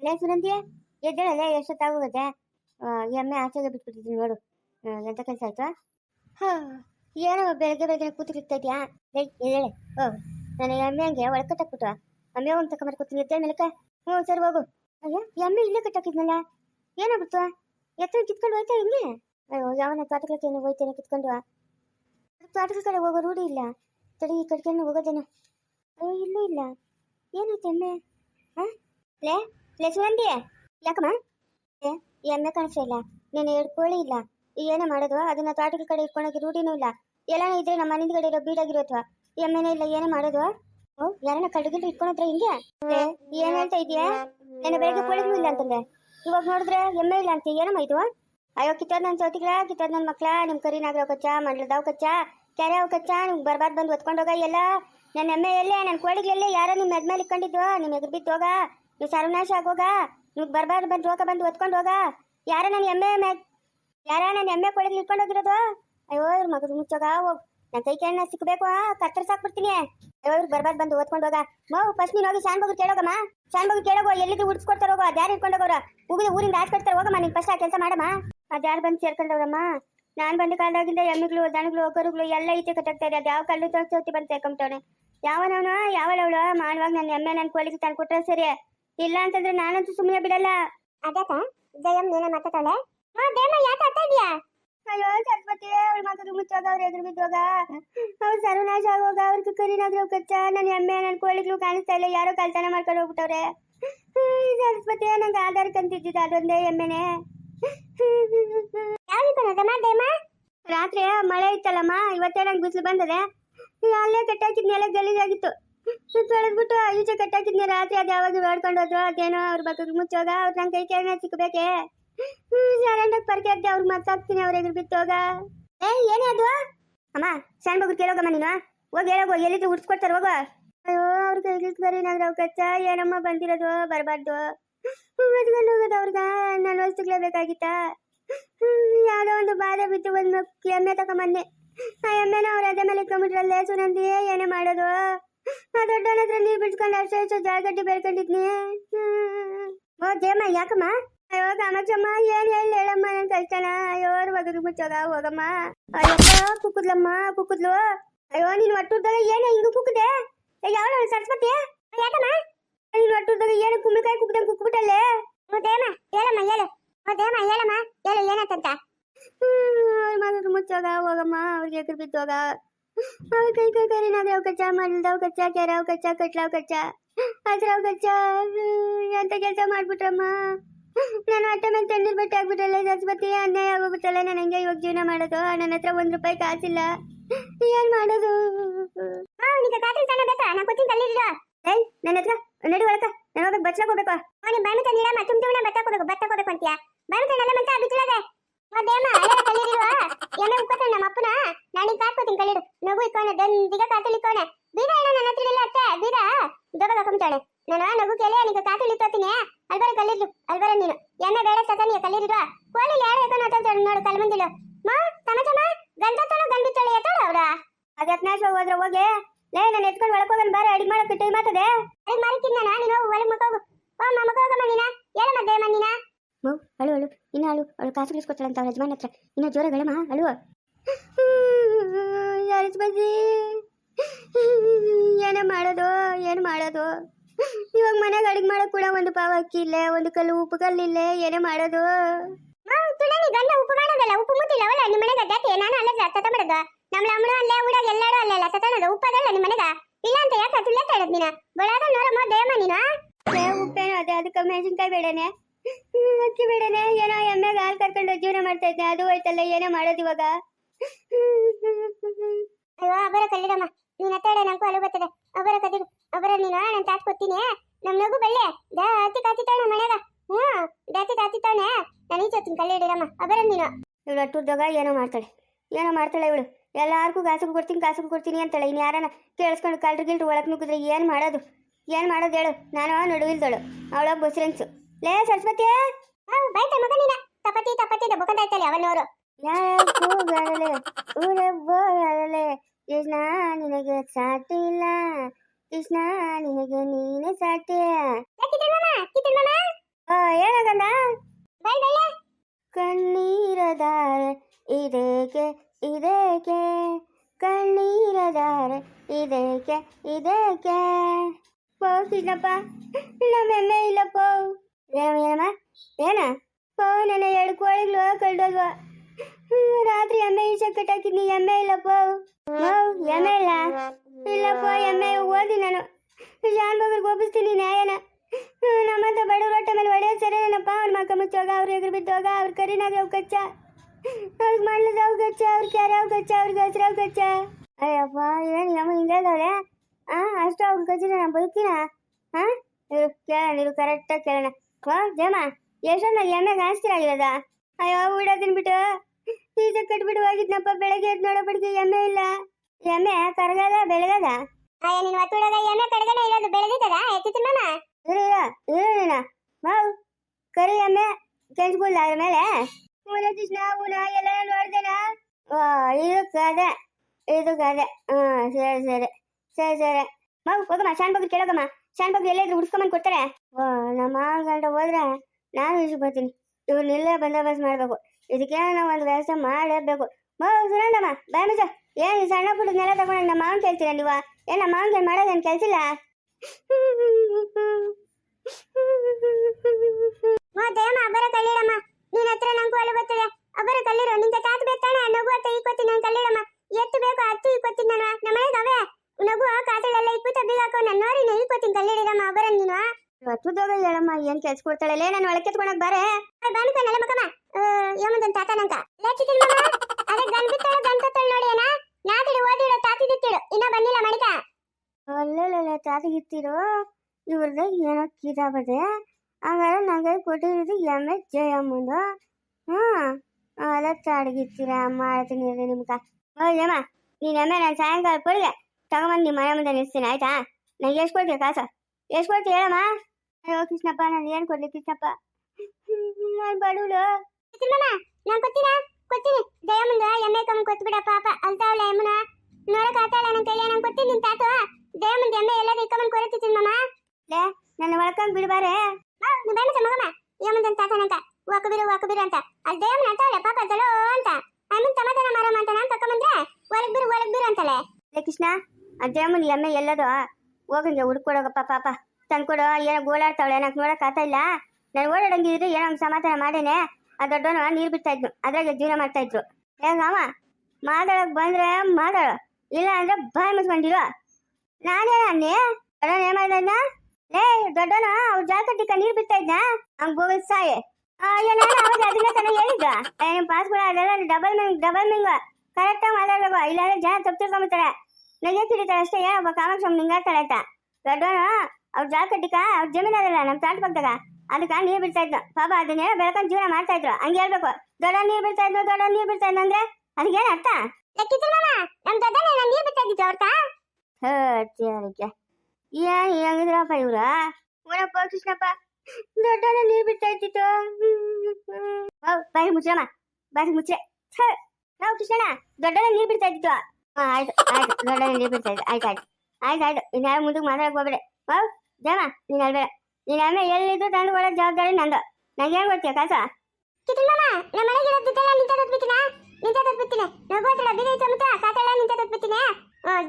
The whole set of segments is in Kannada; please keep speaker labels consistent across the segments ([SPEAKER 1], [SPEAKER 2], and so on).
[SPEAKER 1] ಲೇ ಸುನಂದಿ ಎದ್ದೇಳಲ್ಲ ಎಷ್ಟೊತ್ತಾಗೋಗುತ್ತೆ? ಎಮ್ಮೆ ಆಚೆಗೆ ಬಿಟ್ಬಿಟ್ಟಿದ್ದೀನಿ ನೋಡು. ಎಂತ ಕೆಲಸ ಆಯ್ತಾ? ಹಾ, ಏನೋ ಬೆಳಗ್ಗೆ ಬೆಳಗ್ಗೆ ಕೂತು ಇದೆಯಾ? ಲೈ, ಎದ್ದೇಳೆ, ಓ, ನಾನು ಎಮ್ಮೆ ಹಂಗೆ ಒಳಗೆ ಕಟ್ಟಾಕ್ಬಿಟ್ಟು ಅಮ್ಮೆ ಒಂದು ತಗೊಂಬರ್ ಕೂತೀನಿ ಎದ್ದೇಳ ಮೇಲಕ್ಕೆ ಹ್ಞೂ, ಸರಿ ಹೋಗು. ಅಯ್ಯೋ ಎಮ್ಮೆ ಇಲ್ಲೇ ಕಟ್ಟಾಕಿದ್ನಲ್ಲ? ಏನಾಗ್ಬಿಡ್ತು ಎತ್ತ ಕಿತ್ಕೊಂಡು ಹೋಯ್ತಾ ಹಿಂಗೆ? ಅಯ್ಯೋ, ಯಾವನ ತೋಟಕ್ಕೆ ಏನು ಹೋಯ್ತೇನೆ ಕಿತ್ಕೊಂಡು ತೋಟದ ಕಡೆ ಹೋಗೋ ರೂಢಿ ಇಲ್ಲ. ತಡಿ, ಈ ಕಡೆಗೆ ಹೋಗೋದೇನು. ಅಯ್ಯೋ, ಇಲ್ಲೂ ಇಲ್ಲ. ಏನಾಯ್ತು ಎಮ್ಮೆ ಹಾಂ? ಲೇ ಲೇ ಬಂದಿ ಯಾಕಮ್ಮ ಏ ಎಮ್ಮೆ ಕಾಣಿಸಿಲ್ಲ ನೀನು ಎರಡು ಇಲ್ಲ. ಏನೋ ಏನೇ ಮಾಡೋದು, ಅದನ್ನ ತೋಟದ ಕಡೆ ಇಟ್ಕೊಂಡೋಗಿ ರೂಢಿನೂ ಇಲ್ಲ. ಎಲ್ಲ ಇದ್ರೆ ನಮ್ಮ ಮನೆಯಿಂದ ಕಡೆ ಇರೋ ಬೀಡಾಗಿರೋದು ಎಮ್ಮೆನೇ ಇಲ್ಲ, ಏನೇ ಮಾಡೋದು? ಓ, ಯಾರನ್ನ ಕಡ್ಗಿಲ್ ಇಟ್ಕೊಂಡ್ರೆ ಹಿಂಗೆ? ಏನ್ ಹೇಳ್ತಾ ಇದೀಯಾ? ನನ್ನ ಬೆಳಗ್ಗೆ ಕೊಳಗೂ ಇಲ್ಲ ಅಂತಂದೆ. ಇವಾಗ ನೋಡಿದ್ರೆ ಎಮ್ಮೆ ಇಲ್ಲ ಅಂತ, ಏನಮ್ಮ ಇದು? ಅಯ್ಯೋ, ಕಿತ್ತೋದ್ ನನ್ನ ಸೋತಿಗಳ, ಕಿತ್ತೋದ್ ನನ್ನ ಮಕ್ಳ, ನಿಮ್ ಕರಿನಾಗ್ರ ಕಚ್ಚಾ ಮಂಡ್ಲದಾವ್ ಕಚ್ಚಾ ಕೆರೆ ಅವ್ ಕಚ್ಚಾ ನಿಮ್ಗೆ ಬರ್ಬಾರ್ದು ಬಂದು ಒತ್ಕೊಂಡೋಗ ಎಲ್ಲ. ನನ್ನ ಎಮ್ಮೆ ಎಲ್ಲೇ ನನ್ನ ಕೋಳಿಗಳೆಲ್ಲೇ ಯಾರೋ ನಿಮ್ಮ ಮೆದ್ಮೇಲೆ ಇಟ್ಕೊಂಡಿದ್ವು ನಿಮ್ಮ ಎದುರು ಬಿದ್ದೋಗ. ನೀವು ಸರ್ವನಾಶ ಆಗೋಗ ನಿಮ್ಗೆ ಬರ್ಬಾರ್ದು ಬಂದು ರೋಗ ಬಂದು ಒತ್ಕೊಂಡು ಹೋಗ. ಯಾರ ನನ್ನ ಎಮ್ಮೆ ಮೇ ಯಾರ ನನ್ನ ಎಮ್ಮೆ ಕೊಳಗೆ ಇಟ್ಕೊಂಡು ಹೋಗಿರೋದು? ಅಯ್ಯೋ, ಇವ್ರ ಮಗದು ಮುಚ್ಚೋಗ, ಹೋಗ್. ನನ್ನ ಕೈ ಕೆಣ್ಣ ಸಿಕ್ಬೇಕು ಕತ್ತರ್ ಸಾಕ್ಬಿಡ್ತೀನಿ ಅಯ್ಯೋ, ಇವ್ರು ಬರಬಾರ್ದು ಬಂದು ಓದ್ಕೊಂಡು ಹೋಗ. ಮೋ ಫಸ್ಟ್ ನೀನು ಹೋಗಿ ಶಾನ್ ಬಗ್ಗೆ ಕೇಳೋಗಮ್ಮ. ಶಾನ್ ಬಗ್ಗೆ ಕೇಳೋಗೋ ಎಲ್ಲಿದ್ದು ಉಡ್ಸ್ಕೊಡ್ತಾರೆ ಹೋಗೋ ಅದ್ಯಾರು ಇಟ್ಕೊಂಡು ಹೋಗೋರು. ಉಗಿದ ಊರಿಂದ ಆಚೆ ಕಟ್ತಾರೆ ಹೋಗಮ್ಮ, ನೀನು ಫಸ್ಟ್ ಆ ಕೆಲಸ ಮಾಡಮ್ಮ. ಅದ್ಯಾರು ಬಂದು ಸೇರ್ಕೊಂಡವ್ರಮ್ಮ. ನಾನು ಬಂದ ಕಾಲದಾಗಿಂದ ಎಮ್ಮಿಗಳು, ದನಗಳು ಕರುಗಳು ಎಲ್ಲ ಈಚೆ ಕಟ್ಟಾಗ್ತಾ ಇದೆ ಅದು ಯಾವ ಕಲ್ಲು ತೋರಿಸಿ ಬಂದು ಸೇರ್ಕೊಂಬಿಟ್ಟವನೆ. ಯಾವನವನು? ಯಾವಳವಳು? ಮಾಡುವಾಗ ನನ್ನ ಎಮ್ಮೆ ನನ್ನ ಕೋಳಿಗೆ ತಂದು ಕೊಟ್ಟರೆ ಸರಿ. ಇಲ್ಲ ಅಂತಂದ್ರೆ ನಾನಂತೂ ಸುಮ್ಮನೆ ಬಿಡಲ್ಲ.
[SPEAKER 2] ಅದಕ್ಕ? ಜಯಮ್ ಏನ ಮಾತಾಡ್ತಾಳೆ? ಹಾ ದೇಮ ಯಾಕೆ ಆಗ್ತಾ ಇದೀಯಾ?
[SPEAKER 1] ಅಯ್ಯೋ ಸರಸ್ವತಿ ಅವ್ರ ಮಗದು ಮುಚ್ಚೋಗ ಅವ್ರ ಎದುರು ಬಿದ್ದೋಗ. ಅವ್ರು ಸರ್ವನಾಶ ಆಗೋಗ ಅವ್ರ ಕರಿನಾದ್ರು ಕಚ್ಚ. ನನ್ನ ಎಮ್ಮೆ ನನ್ನ ಕೋಳಿಗಳು ಕಾಣಿಸ್ತಾ ಇಲ್ಲ. ಯಾರೋ ಕಲ್ತನ ಮಾಡ್ಕೊಂಡು ಹೋಗ್ಬಿಟ್ಟವ್ರೆ. ಸರಸ್ವತಿ ನಂಗೆ ಆಧಾರ್ ಕಂತಿದ್ದಿದ್ದು ಅದೊಂದೇ ಎಮ್ಮೆನೆ ರಾತ್ರಿ ಮಳೆ ಇತ್ತಲ್ಲಮ್ಮ ಇವತ್ತೇ ನಂಗೆ ಬಿಸಿಲು ಬಂದದೆ. ಅಲ್ಲೇ ಕಟ್ಟಾಕಿದ್ನೆಲ್ಲ ಗಲೀಜಾಗಿತ್ತು. ತೊಳೆದ್ಬಿಟ್ಟು ಈಚೆ ಕಟ್ಟಾಕಿದ್ನೆ ರಾತ್ರಿ ಅದು ಯಾವಾಗ ನೋಡ್ಕೊಂಡು ಹೋದ್ರು ಅದೇನೋ ಅವ್ರ ಬಗ್ಗೆ ಮುಚ್ಚೋಗ ಅವ್ರು ನನ್ನ ಕೈ ಕೆಳಗೆ ಸಿಕ್ಬೇಕೆ? ಸರಂಡಕ್ ಪರ್ಕೆ ಹಾಕ್ದೆ ಅವ್ರಿಗೆ ಮಾತಾಡ್ತೀನಿ ಅವ್ರ ಎದುರು ಬಿತ್ತೋಗ ಏ ಏನೇ ಅದು? ಅಮ್ಮ ಸಣ್ಣ ಬಗ್ಗೆ ಕೇಳೋಗಮ್ಮ ನೀನು? ಹೋಗಿ ಹೇಳೋಗು ಎಲ್ಲಿದ್ದು ಉಡ್ಸ್ಕೊಡ್ತಾರೆ ಹೋಗೋ. ಅಯ್ಯೋ ಅವ್ರ ಕೈ ಬರೀ ನಾಗ ಕಚ್ಚ ಏನಮ್ಮ ಬಂದಿರೋದು ಬರಬಾರ್ದು. ಬದ್ಕೊಂಡು ಹೋಗೋದು ಅವ್ರಿಗೆ ನಾನು ವಸ್ತುಗಳೇ ಬೇಕಾಗಿತ್ತಾ. ಹ್ಮ್, ಯಾವ್ದೋ ಒಂದು ಬಾಧೆ ಬಿದ್ದು ಒಂದು ಎಮ್ಮೆ ತಗೊಂಬಂದೆ ಆ ಎಮ್ಮೆನ ಅವ್ರ ಅದೇ ಮೇಲೆ ಇಟ್ಕೊಂಡ್ಬಿಟ್ರಲ್ಲೇ ಸುನಂದಿ ಏನೇ ಮಾಡೋದು? ಆ ದೊಡ್ಡವನ ಹತ್ರ ನೀರು ಬಿಡ್ಸ್ಕೊಂಡು ಅಷ್ಟೇ ಇಷ್ಟೋ ಜಾಗಡ್ಡಿ ಬೆಳ್ಕೊಂಡಿದ್ನಿ. ಓ, ಜಯಮ್ಮ, ಯಾಕಮ್ಮ? ಅಯ್ಯೋ, ಕಾಮಾಕ್ಷಮ್ಮ, ಏನ್ ಹೇಳಿ ಹೇಳಮ್ಮ, ನನ್ ಕಷ್ಟನ? ಅಯ್ಯೋ, ಅವ್ರ ಬಗರು ಮುಚ್ಚೋಗ ಹೋಗಮ್ಮ. ಅಯ್ಯಪ್ಪ, ಕುಕ್ಕುದ್ಲಮ್ಮ, ಕುಕ್ಕುದ್ಲು. ಅಯ್ಯೋ, ನೀನ್ ಒಟ್ಟುದಾಗ ಏನೇ ಹಿಂಗ ಕುಕ್ಕದೆ? ಯಾವ ಸರಸ್ವತಿ?
[SPEAKER 2] ಯಾಕಮ್ಮ?
[SPEAKER 1] ನೀನ್ ಒಟ್ಟುದಾಗ ಏನು ಕುಂಬಳಕಾಯಿ ಕುಕ್ಕದೆ ಕುಕ್ಬಿಟ್ಟಲ್ಲೇ
[SPEAKER 2] ದೇಮ ಹೇಳಮ್ಮ, ಹೇಳು. ಹ್ಞೂ ದೇಮ ಹೇಳಮ್ಮ, ಹೇಳು ಏನಂತ
[SPEAKER 1] ಮಗರು ಮುಚ್ಚೋದ? ಹೋಗಮ್ಮ, ಅವ್ರಿಗೆ ಎದುರು ಬಿದ್ದೋಗ ಅವ್ರ ಕೈ ಕೈ ಕರಿ ನಾದ್ರಾವ್ ಕಚ್ಚ ಮಲ್ದಾವ್ ಕಚ್ಚ ಕೆರಾವ್ ಕಚ್ಚಾ ಕಟ್ಲಾವ್ ಕಚ್ಚಾ ಹಸ್ರಾವ್ ಕಚ್ಚಾ ಎಂತ ಕೆಲಸ ಮಾಡ್ಬಿಟ್ರಮ್ಮ ನಾನು ಹೊಟ್ಟೆ ಮೇಲೆ ತಣ್ಣೀರ್ ಬಟ್ಟೆ ಆಗ್ಬಿಟ್ರಲ್ಲ ಸರಸ್ವತಿ ಅನ್ಯಾಯ ಆಗೋಗ್ಬಿಟ್ಟಲ್ಲ ನಾನು ಹೆಂಗೆ ಇವಾಗ ಜೀವನ ಮಾಡೋದು? ನನ್ನ ಹತ್ರ ಒಂದ್ ರೂಪಾಯಿ ಕಾಸಿಲ್ಲ. ಏನ್ ಮಾಡೋದು? ನನ್ನ ಹತ್ರ ನಡಿ ಒಳಕ. ನಾನು ಹೋಗ್ಬೇಕು ಬಚ್ಲಾಕ್ ಹೋಗ್ಬೇಕು.
[SPEAKER 2] ಹಾ ನೀ ಬಾಯಿ ತಂದಿಡ ಮಾ ತುಂಬ ತುಂಬ ಬತ್ತ ಕೊಡಬೇಕು ಬತ್ತ ಅಂತೀಯ? ಬಾಯಿ ತಂದಲ್ಲ ಮಂತ ಬಿಚ್ಚಳದೆ. ದೇಮ ಅಲ್ಲ ಉಪ್ಪತ್ತ ನಮ್ಮ ಅಪ್ಪನ. ನಾನು ಕಾತ್ಕೋತೀನಿ ಕಲ್ಲಿಡು ನಗು ಇಕ್ಕೋಣ ದಂದಿಗ ಕಾತಲಿ ಇಕ್ಕೋಣ. ಇಲ್ಲ ಅತ್ತೆ. ನಾನು ಕೇಳಿ ನಿಂಗೆ ಕಾತಲ್ ಇತ್ತೋತೀನಿ ಅಲ್ಬರ ಅಲ್ಬರ ನೀನು. ಎನ್ನ ಬೇಡ ತತಾನಿಯ ಕಲ್ಲಿರುವ ಕೋಳಿ ಯಾರು ಎತ್ತೋ ನೋಡು ಕಲ್ ಮಾ
[SPEAKER 1] ಹೋಗಿ ಲೇ, ನಾನು ಎತ್ಕೊಂಡು ಒಳಕ್ ಹೋಗೋಣ ಬಾರೆ ಅಡಿಗೆ ಮಾಡಕ್ಕೆ ಟೈಮ್ ಆಗ್ತದೆ
[SPEAKER 2] ಅಡಿಗೆ ಮಾಡಿಕ್ಕಿನ ನೀನು ಹೋಗು, ಒಳಗೆ ಮಕ್ಕೋಗು ಓ ಮಕ್ಕ ಹೋಗಮ್ಮ ನೀನ. ಎಲ್ಲ ದೇವಮ್ಮ ಮಣ್ಣಿನ
[SPEAKER 1] ಮೌ ಅಳು ಅಳು. ಇನ್ನ ಅಳು ಅವಳು ಕಾಸು ಗಿಳಿಸ್ಕೊಡ್ತಾಳಂತ ಅವಳ ಯಜಮಾನ್ ಹತ್ರ. ಇನ್ನ ಜೋರ ಗಳಮ್ಮ ಅಳು. ಬಜ್ಜಿ ಏನೇ ಮಾಡೋದು ಏನು ಮಾಡೋದು? ಇವಾಗ ಮನೆಗೆ ಅಡಿಗೆ ಮಾಡಕ್ ಕೂಡ ಒಂದು ಪಾವ ಅಕ್ಕಿ ಇಲ್ಲ ಒಂದು ಕಲ್ಲು ಉಪ್ಪು ಕಲ್ಲಿಲ್ಲೇ ಏನೇ ಮಾಡೋದು?
[SPEAKER 2] ತುಳನಿ ಗಂಡ ಉಪ್ಪು ಮಾಡೋದಲ್ಲ ಉಪ್ಪು ಮುಟ್ಟಿಲ್ಲ ಅವಲ್ಲ ನಿಮ್ಮ ಮನೆಗೆ ಜಾತಿ ನಾನು ಅಲ್ಲೇ ಸತ ಮಾಡೋದು ನಮ್ಮ ಅಮ್ಮಳು ಅಲ್ಲೇ ಊರಾಗ ಅಲ್ಲ ಸತನದು ಉಪ್ಪದಲ್ಲ ನಿಮ್ಮ ಮನೆಗ? ಇಲ್ಲ ಅಂತ ಯಾಕೆ ತುಳ್ಳೆ ತಡದ್ ನೀನ? ಬೊಳಾದ ನೋಡಮ್ಮ ದೇಮ ನೀನು
[SPEAKER 1] ಉಪ್ಪೇನು ಅದೇ ಅದಕ್ಕೆ ಮೆಣಸಿನ್ಕಾಯಿ ಬೇಡನೆ? ಅಕ್ಕಿ ಬಿಡನೆ ಏನೋ ಎಮ್ಮೆಗೆ ಹಾಲು ಕರ್ಕೊಂಡು ಜೀವನ ಮಾಡ್ತಾ ಇದ್ದೆ ಅದು ಹೋಯ್ತಲ್ಲ ಏನೋ ಮಾಡೋದು ಇವಾಗ.
[SPEAKER 2] ಅಯ್ಯೋ ಅವರ ಕಲ್ಲಿಡಮ್ಮ ನೀನ್ ಹತ್ತಾಡ ನಂಗೂ ಅಲು ಬರ್ತದೆ. ಅವರ ಕದಿರು ಅವರ ನೀನು ನಾನು ತಾತ್ ಕೊತ್ತೀನಿ ನಮ್ ನಗು ಬಳ್ಳೆ ದಾತಿ ಕಾತಿತಾವಣ ಮನೆಗ. ಹ್ಞೂ ದಾತಿ ಕಾತಿತಾವನೆ ನಾನು ಈಚೋತೀನಿ ಕಲ್ಲಿಡಿರಮ್ಮ ಅವರ ನೀನು.
[SPEAKER 1] ಇವಳು ಅಟ್ಟುರ್ದಾಗ ಏನೋ ಮಾಡ್ತಾಳೆ ಏನೋ ಮಾಡ್ತಾಳೆ ಇವಳು. ಎಲ್ಲಾರ್ಗೂ ಕಾಸಿಗೆ ಕೊಡ್ತೀನಿ ಕಾಸಿಗೆ ಕೊಡ್ತೀನಿ ಅಂತಾಳೆ. ಇನ್ನು ಯಾರನ್ನ ಕೇಳಿಸ್ಕೊಂಡು ಕಲ್ರು ಗಿಲ್ರು ಒಳಗೆ ನುಗ್ಗಿದ್ರೆ ಏನು ಮಾಡೋದು? ಏನು ಮಾಡೋದು ಹೇಳು? ನಾನು ನಡುವಿಲ್ದಳು ಅವಳ ಬಸ್ರೆನ್ಸು. ಲೇ ಸರಸ್ವತಿ
[SPEAKER 2] ಬೈತ ಮಗ ನೀನ. ತಪತಿ ತಪತಿ ದಬ್ಬಕಂತ ಇರ್ತಾಳೆ ಅವನವರು
[SPEAKER 1] ಯಾರಲೆ ಊರ ಬೋರಲೆ. ಕೃಷ್ಣ ನಿನಗೆ ಸಾಟಿ ಇಲ್ಲ ಕೃಷ್ಣ ನಿನಗೆ ನೀನೇ ಸಾಟಿ.
[SPEAKER 2] ಏನಗಂದ
[SPEAKER 1] ಕಣ್ಣೀರದಾರ ಇದೇಕೆ ಇದೇಕೆ ಕಣ್ಣೀರದಾರ ಇದಕ್ಕೆ ಇದೇಕೆ ಪೋ ಕೃಷ್ಣಪ್ಪ. ನಮ್ಮೆಮ್ಮೆ ಇಲ್ಲಪ್ಪ. ಏನಮ್ಮ ಏನಮ್ಮ ಏನ ಪೋ ನನ್ನ ಎರಡು ಕೋಳಿಗಳು ಕಳ್ದೋದ್ವ ಹ್ಮ್, ರಾತ್ರಿ ಎಮ್ಮೆ ಈಚ ಕಟ್ಟಾಕಿದ್ನಿ ಎಮ್ಮೆ ಇಲ್ಲಪ್ಪ ಹೌ ಎಮ್ಮೆ ಇಲ್ಲ ಇಲ್ಲಪ್ಪ ಎಮ್ಮೆ ಓದಿ ನಾನು ಜಾನ್ ಬಗ್ರಿಗೆ ಒಪ್ಪಿಸ್ತೀನಿ ನ್ಯಾಯನ ಹ್ಮ್, ನಮ್ಮಂತ ಬಡವ್ರ ಹೊಟ್ಟೆ ಮೇಲೆ ಹೊಡೆಯೋದು ಸರಿನಪ್ಪ ಅವ್ರ ಮಕ್ಕ ಮುಚ್ಚೋಗ ಅವ್ರ ಎದುರು ಬಿದ್ದೋಗ ಅವ್ರ ಕರಿನಾಗ ಅವು ಕಚ್ಚ ಅವ್ರಿಗೆ ಮಣ್ಣದಾವ್ ಕಚ್ಚ ಅವ್ರ ಕ್ಯಾರ್ಯಾವ್ ಕಚ್ಚ ಅವ್ರಿಗೆ ಹಸ್ರಾವ್ ಕಚ್ಚ ಅಯ್ಯಪ್ಪ ಏನು ಯಮ್ಮ ಹಿಂಗದವ್ರೆ ಆ ಅಷ್ಟು ಅವ್ರು ಕಚ್ಚಿದ್ರೆ ನಾನು ಬದುಕಿನ ಹಾ ಇರು ಕೇಳೋಣ ಇರು ಕರೆಕ್ಟಾಗಿ ಕೇಳೋಣ ಹೋ ಜಮ ಎಣ್ಣೆ ಎಮ್ಮೆ ಕಾಣಿಸ್ತಿರಾಗಿರೋದ ಅಯ್ಯೋ ಊಟ ತಿನ್ಬಿಟ್ಟು ಬೀಜ ಕಟ್ಬಿಟ್ಟು ಹೋಗಿದ್ನಪ್ಪ ಬೆಳಗ್ಗೆ ಎದ್ದು ನೋಡೋ ಬಡಿಗೆ ಎಮ್ಮೆ ಇಲ್ಲ. ಎಮ್ಮೆ ಕರಗದ ಬೆಳಗದ?
[SPEAKER 2] ಅಯ್ಯ ನೀನು ಒತ್ತುಡದ ಎಮ್ಮೆ ಕಡೆಗಡೆ ಇರೋದು ಬೆಳೆದಿದ್ದದ? ಎತ್ತಿತ್ತು ಮಾಮ.
[SPEAKER 1] ಇರು ಇರು ಇರು ನೀನ. ಮಾವು ಕರಿ ಎಮ್ಮೆ ಕೆಂಚ್ಗುಲ್ಲ ಅದ್ರ ಮೇಲೆ. ಮೂಲ ಕೃಷ್ಣ ಊನ ಎಲ್ಲ ನೋಡ್ದೇನ? ಓ ಇದು ಕದೆ ಇದು ಕದೆ. ಹ್ಞೂ ಸರಿ ಸರಿ ಸರಿ ಸರಿ. ಮಾವು ಹೋಗಮ್ಮ ಶಾನ್ ಬಗ್ಗೆ ಕೇಳೋಗಮ್ಮ. ಶಾನ್ ಬಗ್ಗೆ ಎಲ್ಲಾದ್ರೂ ಉಡ್ಸ್ಕೊಂಬಂದು ಕೊಡ್ತಾರೆ. ಓ, ನಮ್ಮ ಗಂಡ ಹೋದ್ರೆ ನಾನು ಇಷ್ಟು ಬರ್ತೀನಿ. ಇವ್ರನ್ನೆಲ್ಲ ಬಂದೋಬಸ್ತ್ ಮಾಡಬೇಕು. ಇದಕ್ಕೆ ನಾವು ಒಂದು ವ್ಯವಸ್ಥೆ ಮಾಡಬೇಕು ಮಾವು ಸುರಂಡಮ್ಮ ಬಾಯ್ ಮಿಸ ಏನು ಸಣ್ಣ ಪುಟ್ಟದನ್ನೆಲ್ಲ ತಗೊಂಡು ನಮ್ಮ ಮಾವನ್ ಕೇಳ್ತೀರಾ ನೀವು? ಏನು ನಮ್ಮ ಮಾವನ್ಗೆ ಮಾಡೋದೇನು ಕೆಲ್ಸಿಲ್ಲ
[SPEAKER 2] ಓ ದೇವಮ್ಮ ಅಬ್ಬರ ಕಲ್ಲಿಡಮ್ಮ. ನಿನ್ನ ಹತ್ರ ನಂಗೆ ಅಳು ಬರ್ತದೆ. ಅಬ್ಬರ ಕಲ್ಲಿರು ನಿಂಗೆ ತಾತ ಬೇತಾನೆ ನಗು ಅತ್ತ ಇಕ್ಕೋತೀನಿ ನಾನು ಕಲ್ಲಿಡಮ್ಮ. ಎತ್ತು ಬೇಕು ಹತ್ತು ಇಕ್ಕೋತೀನಿ ನಾನು. ನಮ್ಮನೆಗೆ ಅವೇ. ನಗು, ಕಾತಳೆಲ್ಲ ಇಪ್ಪತ್ತ ಬೀಗ ಹಾಕೋ ನನ್ನ ನೋಡಿ. ನೀವು ಕಲ್ಲಿಡಿದಮ್ಮ ಅಬ್ಬರ ನೀನು.
[SPEAKER 1] ಹತ್ತುದಾಗ ಹೇಳಮ್ಮ ಏನ್ ಕೆಲ್ಸ ಕೊಡ್ತಾಳೆ? ನಾನು ಒಳಗೆ ಕೆತ್ಕೊಳಕ್ ಬಾರೆ.
[SPEAKER 2] ಬಾನು ಕಣ್ಣಲ್ಲ ಮಕ್ಕಮ್ಮ ಯಮದನ್ ತಾತ ನಂಕ ಲೆಚ್ಚಿತಿಲ್ ಮಮ್ಮ ಅದೇ ನೋಡಿ ಅಣ್ಣ. ಓದಿಡು ಇನ್ನ ಬಂದಿಲ್ಲ ಮಣಿಕ.
[SPEAKER 1] ಅಲ್ಲೇ ತಾತಗಿತ್ತಿರು ಇವ್ರದ್ದು ಏನೋ ಕಿದಾಬದೆ ಹಂಗಾರೆ ನಂಗೆ ಕೊಟ್ಟಿರೋದು ಎಮ್ಮೆ ಜಯಮ್ಮಂದು ಹ್ಮ್. ಅದ ತಾಡಗಿತ್ತೀರ ಮಾಡ್ತೀನಿ ನಿಮ್ಗ. ಓ ಯಮ್ಮ ನೀನ್ ಎಮ್ಮೆ ನಾನು ಸಾಯಂಕಾಲ ಪೊಡಿಗೆ ತಗೊಂಬಂದು ನಿಮ್ಮ ಮನೆ ಮುಂದೆ ನಿಲ್ಸ್ತೀನಿ ಆಯ್ತಾ? ನಂಗೆ ಎಷ್ಟು ಕೊಡ್ತೀಯ ಕಾಸು ಎಷ್ಟು ಕೊಡ್ತೀಯ ಹೇಳಮ್ಮ ಅಯ್ಯೋ ಕೃಷ್ಣಪ್ಪ ನಾನು ಏನು ಕೊಡ್ಲಿ ಕೃಷ್ಣಪ್ಪ ನಾನು ಬಡವಳು
[SPEAKER 2] ಕೃಷ್ಣಮ್ಮ ನಾನು ನಾನು ಕೊಡ್ತೀನಿ ದಯ ಮುಂದೆ ಎಮ್ಮೆ ಕಮ್ಮ ಕೊತ್ಬಿಡ ಪಾಪ ಅಲ್ತಾವಳ ಎಮ್ಮನ ನೋಡಕ್ ಆತಾಳ ನನ್ನ ಕೈಲಿ ನಾನು ಕೊಡ್ತೀನಿ ನಿನ್ ತಾತು ಮುಂದೆ ಎಮ್ಮೆ ಎಲ್ಲ ಕಮ್ಮನ್ ಕೊರತಿದ್ದೀನಿ ಮಮ್ಮ
[SPEAKER 1] ಲೇ ನನ್ನ ಒಳಕಂಗ್ ಬಿಡ್ಬಾರೆ
[SPEAKER 2] ನೀ ಬೇಡ ಮಗಮ್ಮ ವಾಕ ತಾತನಂತ ವಾಕಬಿರು ವಾಕಬಿರು ಅಂತ ಅಲ್ಲಿ ದಯ ಮುಂದೆ ಅಂತಾಳೆ ಪಾಪ ತಲೋ ಅಂತ ಆಮೇಲೆ ತಮಾತನ ಮಾರಮ್ಮ ಅಂತ ನಾನು ತಕೊಂಬಂದ್ರೆ ಒಳಗ್ ಬಿರು ಒಳಗ್ ಬಿರು ಅಂತಲೆ
[SPEAKER 1] ಲೇ ಕೃಷ್ಣ ಅಜ್ಜಮ್ಮನ ಎಮ್ಮೆ ಎಲ್ಲದು ಹೋಗಂಗೆ ಹುಡ್ಕೊಡೋಗಪ್ಪ ಪಾಪ ತಂದ್ಕೊಡು ಏನೋ ಗೋಳಾಡ್ತಾವಳೆ ನಂಗೆ ನೋಡಕ್ ಆತ ಇಲ್ಲ. ನಾನು ಓಡಾಡಂಗಿದ್ರೆ ಏನೋ ಒಂದು ಸಮಾಧಾನ ಮಾಡೇನೆ. ಆ ದೊಡ್ಡವನು ನೀರು ಬಿಡ್ತಾ ಇದ್ನು ಅದ್ರಾಗೆ ಜೀವನ ಮಾಡ್ತಾ ಇದ್ರು. ಹೇಗ ಅವ ಮಾತಾಡಕ್ ಬಂದ್ರೆ ಮಾತಾಡು. ಇಲ್ಲ ಅಂದ್ರೆ ಬಾಯ್ ಮುಚ್ಕೊಂಡಿರು. ನಾನೇ ಅನ್ನಿ ದೊಡ್ಡವನು ಏನ್ ಮಾಡ್ದ ಲೇ, ದೊಡ್ಡವನ, ಅವ್ರ ಜಾಗಟ್ಟಿಕ ನೀರು ಬಿಡ್ತಾ ಇದ್ನ? ಅವ್ನ್ ಗೋವಿಂದ ಸಾಯಿ. ಅಯ್ಯೋ ನಾನು ಅವಾಗ ಅದನ್ನ ಹೇಳಿದ್ದ. ಪಾಸ್ ಪಾಸ್ಗಳು ಅದೆಲ್ಲ ಡಬಲ್ ಮಿಂಗ್ ಡಬಲ್ ಮಿಂಗ್ ಕರೆಕ್ಟಾಗಿ ಮಾತಾಡ್ಬೇಕು. ಇಲ್ಲಾಂದ್ರೆ ಜನ ತಪ್ಪು ತಿಳ್ಕೊಂಬಿಡ್ತಾರೆ. ನನಗೆ ತಿಳಿತಾರೆ ಅಷ್ಟೇ ಒಬ್ಬ ಕಾಮಾಕ್ಷಮ್ಮ ನಿಂಗಾಡ್ತಾಳೆ ಆಯ್ತಾ ದೊಡ್ಡವನು ಅವ್ರ ಜಾಗಟ್ಟಿಕ ಅವ್ರ ಜಮೀನ್ ಅದಲ್ಲ ನಮ್ಮ ತಾಟ್ ಪಕ್ಕದಾಗ. ಅದಕ್ಕೆ ನೀರು ಬಿಡ್ತಾ ಇದ್ನು ಪಾಪ ಅದನ್ನೇ ಬೆಳ್ಕೊಂಡು ಜೀವನ ಮಾಡ್ತಾ ಇದ್ರು. ಹಂಗೆ ಹೇಳ್ಬೇಕು. ದೊಡ್ಡ ನೀರು ಬಿಡ್ತಾ ಇದ್ನು ದೊಡ್ಡ ನೀರು ಬಿಡ್ತಾ ಇದ್ನು ಅಂದ್ರೆ ಅದಕ್ಕೇನು ಅರ್ಥ? ಏನು ಹೆಂಗಿದ್ರಪ್ಪ ಇವ್ರ? ಊರಪ್ಪ ಕೃಷ್ಣಪ್ಪ ದೊಡ್ಡ ನೀರು ಬಿಡ್ತಾ ಇದ್ದಿತ್ತು ಬಾಯಿ ಮುಚ್ಚಮ್ಮ ಬಾಯಿ ಮುಚ್ಚೆ ನಾವು ಕೃಷ್ಣಣ್ಣ ದೊಡ್ಡ ನೀರು ಬಿಡ್ತಾ ಇದ್ದಿತ್ತು ಆಯ್ತು ಆಯ್ತು ಇದ್ದು ಆಯ್ತು ಆಯ್ತು ಇನ್ಯಾರು ಮುಂದಕ್ಕೆ ಮಾತಾಡಕ್ ಹೋಗ್ಬೇಡ ಹೌದು ಜಮ ನೀನು ಅಲ್ಬೇಡ ನೀನು ಆಮೇಲೆ ಜವಾಬ್ದಾರಿ ನಂದು ನಂಗೆ ಏನು ಗೊತ್ತೀಯ ಕಸ
[SPEAKER 2] ಕಿತ್ತು ಮಾಮ ನಮ್ಮ ಮನೆಗೆ ಇರೋದು ಬಿದ್ದಲ್ಲ ನಿಂತ ಬಿತ್ತಿನ ನಿಂತ ಬಿತ್ತಿನ ನಗೋತಳ ಬಿದ ಚಮತ ಕಾತಳ ನಿಂತ ದಯ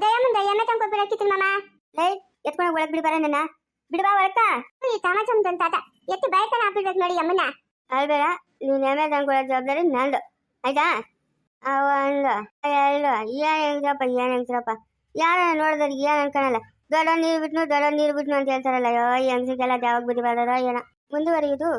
[SPEAKER 2] ದಯಮಂದ ಎಮ್ಮೆ ತಂದ್ಕೊಬಿಡ ಕಿತ್ತು ಮಾಮ
[SPEAKER 1] ಲೈ ಎತ್ಕೊಂಡು ಒಳಗೆ ಬಿಡಿ ಬರ ನನ್ನ ಬಿಡ್ಬಾ ಒಳಕ್ಕ
[SPEAKER 2] ಈ ತಮಾಚಮ್ದನ್ ತಾತ ಎತ್ತು ಬಾಯ್ತಾನ ಹಾಕಿಡ್ಬೇಕು ನೋಡಿ ಅಮ್ಮನ
[SPEAKER 1] ಅಲ್ಬೇಡ ನೀನ್ ಎಮ್ಮೆ ಜವಾಬ್ದಾರಿ ನಂದು ಆಯ್ತಾ ಅಂದ ಎರಡು ಏನ್ ಹೆಂಗ್ಸಪ್ಪ ಏನ್ ಹೆಂಗ್ಸರಪ್ಪ ಯಾರ ನೋಡಿದ್ರೆ ಏನ್ ಅನ್ಕೊಳಲ್ಲ ದೊಡ್ಡ ನೀರು ಬಿಟ್ನು ದೊಡ್ಡ ನೀರು ಬಿಟ್ನು ಅಂತ ಹೇಳ್ತಾರಲ್ಲ, ಅಯ್ಯೋ ಹೆಂಗ್ಸಿಗೆಲ್ಲ ಯಾವಾಗ ಬುದ್ಧಿ ಬರೋದ ಏನ. ಮುಂದುವರಿಯುವುದು